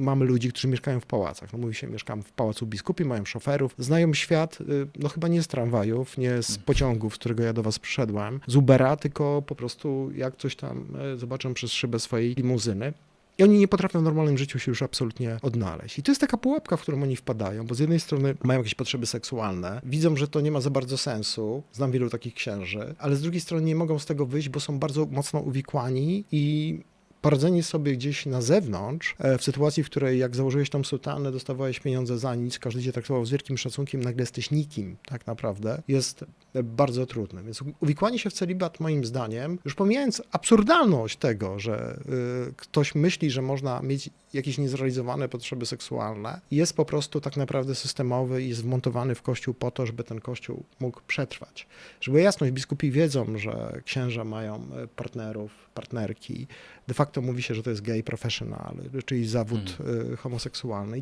mamy ludzi, którzy mieszkają w pałacach. No mówi się, mieszkam w pałacu biskupim, mają szoferów, znają świat, y, no chyba nie z tramwajów, nie z pociągu, z którego ja do was przyszedłem, z Ubera, tylko po prostu jak coś tam e, zobaczą przez szybę swojej limuzyny. I oni nie potrafią w normalnym życiu się już absolutnie odnaleźć. I to jest taka pułapka, w którą oni wpadają, bo z jednej strony mają jakieś potrzeby seksualne, widzą, że to nie ma za bardzo sensu, znam wielu takich księży, ale z drugiej strony nie mogą z tego wyjść, bo są bardzo mocno uwikłani i poradzenie sobie gdzieś na zewnątrz, e, w sytuacji, w której jak założyłeś tą sutanę, dostawałeś pieniądze za nic, każdy cię traktował z wielkim szacunkiem, nagle jesteś nikim, tak naprawdę, jest bardzo trudne. Więc uwikłanie się w celibat, moim zdaniem, już pomijając absurdalność tego, że y, ktoś myśli, że można mieć jakieś niezrealizowane potrzeby seksualne, jest po prostu tak naprawdę systemowy i jest wmontowany w kościół po to, żeby ten kościół mógł przetrwać. Żeby jasność, biskupi wiedzą, że księża mają e, partnerów, partnerki. De facto mówi się, że to jest gay professional, czyli zawód y, homoseksualny.